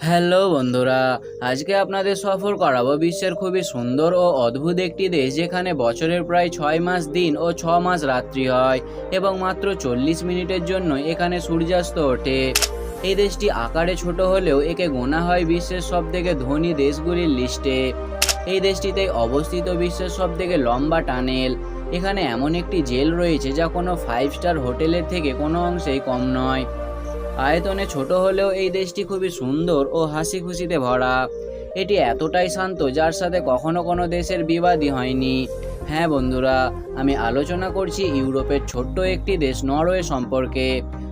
Hello বন্ধুরা, আজকে আপনাদের সফর করাবো বিশ্বের খুবই সুন্দর ও অদ্ভুত একটি দেশ যেখানে বছরের প্রায় ছয় মাস দিন ও ছ মাস রাত্রি হয় এবং মাত্র চল্লিশ মিনিটের জন্য এখানে সূর্যাস্ত ওঠে। এই দেশটি আকারে ছোট হলেও একে গোনা হয় বিশ্বের সবথেকে ধনী দেশগুলির লিস্টে। এই দেশটিতে অবস্থিত বিশ্বের সবথেকে লম্বা টানেল। এখানে এমন একটি জেল রয়েছে যা কোনো ফাইভ স্টার হোটেলের থেকে কোনো অংশেই কম নয়। আয়তনে ছোট হলেও এই দেশটি খুবই সুন্দর ও হাসি খুশিতে ভরা। এটি এতটাই শান্ত যার সাথে কখনো কোনো দেশের বিবাদই হয়নি। হ্যাঁ বন্ধুরা, আমি আলোচনা করছি ইউরোপের ছোট্ট একটি দেশ নরওয়ে সম্পর্কে।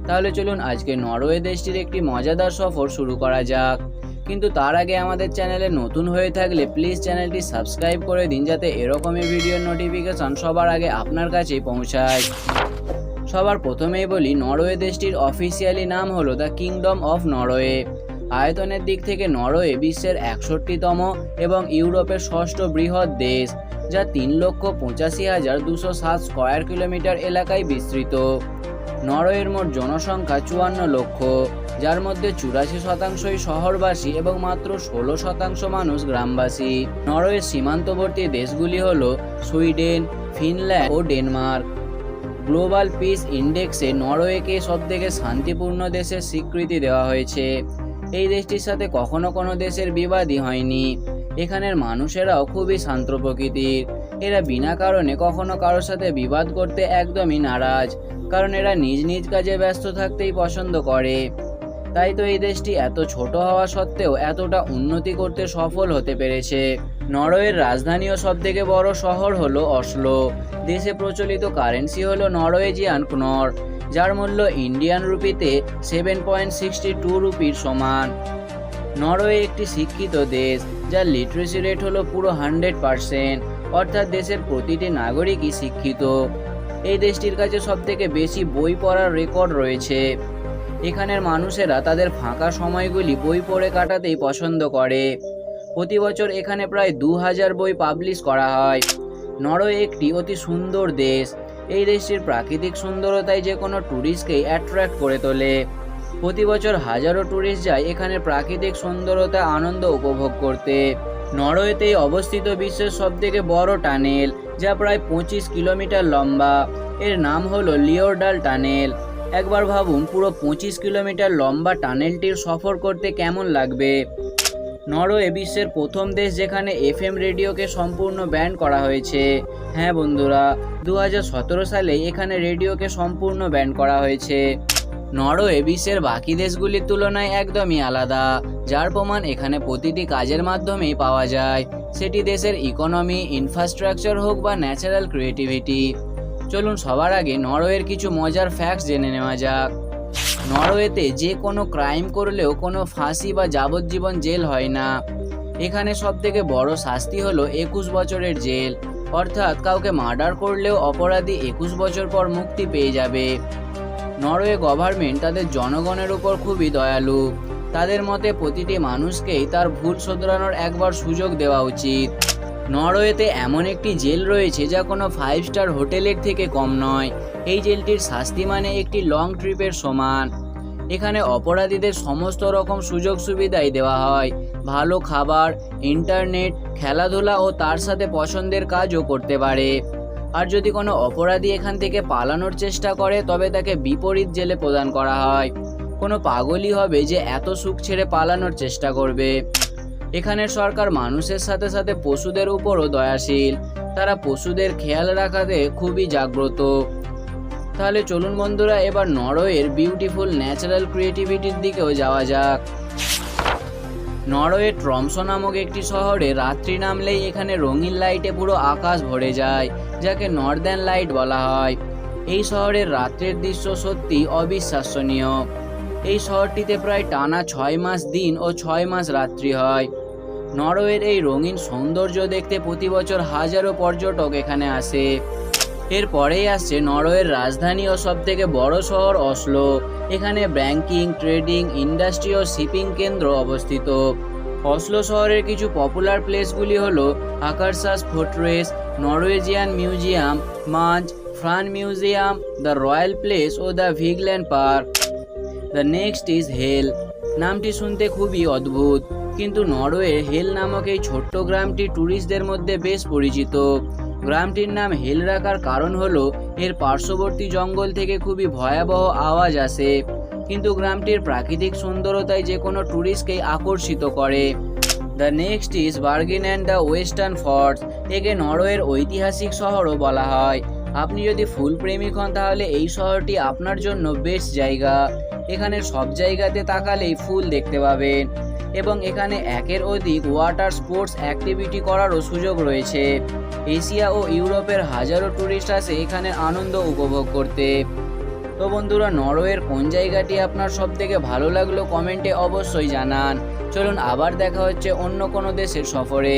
তাহলে চলুন আজকে নরওয়ে দেশটির একটি মজাদার সফর শুরু করা যাক। কিন্তু তার আগে আমাদের চ্যানেলে নতুন হয়ে থাকলে প্লিজ চ্যানেলটি সাবস্ক্রাইব করে দিন যাতে এরকমই ভিডিওর নোটিফিকেশন সবার আগে আপনার কাছেই পৌঁছায়। সবার প্রথমেই বলি, নরওয়ে দেশটির অফিসিয়ালি নাম হলো দ্য কিংডম অফ নরওয়ে আয়তনের দিক থেকে নরওয়ে বিশ্বের একষট্টিতম এবং ইউরোপের ষষ্ঠ বৃহৎ দেশ, যা তিন লক্ষ পঁচাশি হাজার দুশো সাত স্কোয়ার কিলোমিটার এলাকায় বিস্তৃত। নরওয়ের মোট জনসংখ্যা চুয়ান্ন লক্ষ, যার মধ্যে চুরাশি শতাংশই শহরবাসী এবং মাত্র ষোলো শতাংশ মানুষ গ্রামবাসী। নরওয়ের সীমান্তবর্তী দেশগুলি হল সুইডেন, ফিনল্যান্ড ও ডেনমার্ক। গ্লোবাল পিস ইন্ডেক্সে নরওয়েকে সবথেকে শান্তিপূর্ণ দেশের স্বীকৃতি দেওয়া হয়েছে। এই দেশটির সাথে কখনো কোনো দেশের বিবাদই হয়নি। এখানের মানুষেরাও খুবই শান্ত প্রকৃতির। এরা বিনা কারণে কখনো কারোর সাথে বিবাদ করতে একদমই নারাজ, কারণ এরা নিজ নিজ কাজে ব্যস্ত থাকতেই পছন্দ করে। তাই তো এই দেশটি এত ছোট হওয়া সত্ত্বেও এতটা উন্নতি করতে সফল হতে পেরেছে। নরওয়ের রাজধানী ও সবথেকে বড় শহর হলো অসলো। দেশে প্রচলিত কারেন্সি হলো নরওয়েজিয়ান ক্নর, যার মূল্য ইন্ডিয়ান রুপিতে সেভেন পয়েন্ট সিক্সটি টু রুপির সমান। নরওয়ে একটি শিক্ষিত দেশ, যার লিটারেসি রেট হলো পুরো হান্ড্রেড পারসেন্ট অর্থাৎ দেশের প্রতিটি নাগরিকই শিক্ষিত। এই দেশটির কাছে সবথেকে বেশি বই পড়ার রেকর্ড রয়েছে। এখানের মানুষেরা তাদের ফাঁকা সময়গুলি বই পড়ে কাটাতেই পছন্দ করে। প্রতি বছর এখানে প্রায় দু হাজার বই পাবলিশ করা হয়। নরওয়ে একটি অতি সুন্দর দেশ। এই দেশটির প্রাকৃতিক সুন্দরতায় যে কোনো ট্যুরিস্টকেই অ্যাট্রাক্ট করে তোলে। প্রতি বছর হাজারো ট্যুরিস্ট যায় এখানে প্রাকৃতিক সুন্দরতা, আনন্দ উপভোগ করতে। নরওয়েতেই অবস্থিত বিশ্বের সবথেকে বড় টানেল, যা প্রায় পঁচিশ কিলোমিটার লম্বা। এর নাম হলো লিওরডাল টানেল। একবার ভাবুন, পুরো পঁচিশ কিলোমিটার লম্বা টানেলটির সফর করতে কেমন লাগবে? নরওয়ে বিশ্বের প্রথম দেশ যেখানে এফ এম রেডিওকে সম্পূর্ণ ব্যান করা হয়েছে। হ্যাঁ বন্ধুরা দু হাজার সতেরো সালে এখানে রেডিওকে সম্পূর্ণ ব্যান করা হয়েছে। নরওয়ে বিশ্বের বাকি দেশগুলির তুলনায় একদমই আলাদা, যার প্রমাণ এখানে প্রতিটি কাজের মাধ্যমেই পাওয়া যায়। সেটি দেশের ইকোনমি ইনফ্রাস্ট্রাকচার হোক বা ন্যাচারাল ক্রিয়েটিভিটি চলুন সবার আগে নরওয়ের কিছু মজার ফ্যাক্টস জেনে নেওয়া যাক। নরওয়েতে যে কোনো ক্রাইম করলেও কোনো ফাঁসি বা যাবজ্জীবন জেল হয় না। এখানে সব থেকে বড় শাস্তি হলো একুশ বছরের জেল। অর্থাৎ কাউকে মার্ডার করলেও অপরাধী একুশ বছর পর মুক্তি পেয়ে যাবে। নরওয়ে গভর্নমেন্ট তাদের জনগণের উপর খুবই দয়ালু। তাদের মতে প্রতিটি মানুষকেই তার ভুল শোধরানোর একবার সুযোগ দেওয়া উচিত। নরওয়েতে এমন একটি জেল রয়েছে যা কোনো ফাইভ স্টার হোটেলের থেকে কম নয়। এই জেলটির শাস্তি মানে একটি লং ট্রিপের সমান। এখানে অপরাধীদের সমস্ত রকম সুযোগ সুবিধাই দেওয়া হয়। ভালো খাবার ইন্টারনেট খেলাধুলা ও তার সাথে পছন্দের কাজও করতে পারে। আর যদি কোনো অপরাধী এখান থেকে পালানোর চেষ্টা করে, তবে তাকে বিপরীত জেলে প্রদান করা হয়। কোনো পাগলই হবে যে এত সুখ ছেড়ে পালানোর চেষ্টা করবে। এখানের সরকার মানুষের সাথে সাথে পশুদের উপরও দয়াশীল। তারা পশুদের খেয়াল রাখাতে খুবই জাগ্রত। তাহলে চলুন বন্ধুরা, এবার নরওয়ের বিউটিফুল ন্যাচারাল ক্রিয়েটিভিটির দিকেও যাওয়া যাক। নরওয়ে ট্রমসো নামক একটি শহরে রাত্রি নামলেই এখানে রঙিন লাইটে পুরো আকাশ ভরে যায়, যাকে নর্দার্ন লাইট বলা হয়। এই শহরের রাত্রের দৃশ্য সত্যি অবিশ্বাসনীয়। এই শহরটিতে প্রায় টানা ছয় মাস দিন ও ছয় মাস রাত্রি হয়। নরওয়ের এই রঙিন সৌন্দর্য দেখতে প্রতি বছর হাজারো পর্যটক এখানে আসে। এরপরেই আসছে নরওয়ের রাজধানী ও সব থেকে বড় শহর অসলো। এখানে ব্যাংকিং, ট্রেডিং, ইন্ডাস্ট্রি ও শিপিং কেন্দ্র অবস্থিত। অসলো শহরের কিছু পপুলার প্লেসগুলি হলো Akershus fortress, Norwegian museum Munch Fran museum, the royal palace O the Vigeland park. The next is Hell. নামটি শুনতে খুবই অদ্ভুত। কিন্তু নরওয়ের হেল নামক এই ছোট্ট গ্রামটি ট্যুরিস্টদের মধ্যে বেশ পরিচিত। গ্রামটির নাম হেল রাখার কারণ হলো, এর পার্শ্ববর্তী জঙ্গল থেকে খুবই ভয়াবহ আওয়াজ আসে। কিন্তু গ্রামটির প্রাকৃতিক সুন্দরতায় যে কোনো ট্যুরিস্টকেই আকর্ষিত করে। The next is Bergen and the western fjords একে নরওয়ের ঐতিহাসিক শহরও বলা হয়। আপনি যদি ফুল প্রেমিক হন, তাহলে এই শহরটি আপনার জন্য বেশ জায়গা। এখানে সব জায়গাতে তাকালেই ফুল দেখতে পাবেন। এবং এখানে একের অধিক ওয়াটার স্পোর্টস অ্যাক্টিভিটি করারও সুযোগ রয়েছে। এশিয়া ও ইউরোপের হাজারো ট্যুরিস্ট আসে এখানে আনন্দ উপভোগ করতে। তো বন্ধুরা, নরওয়ের কোন জায়গাটি আপনার সব থেকে ভালো লাগল কমেন্টে অবশ্যই জানান। চলুন আবার দেখা হচ্ছে অন্য কোনো দেশের সফরে।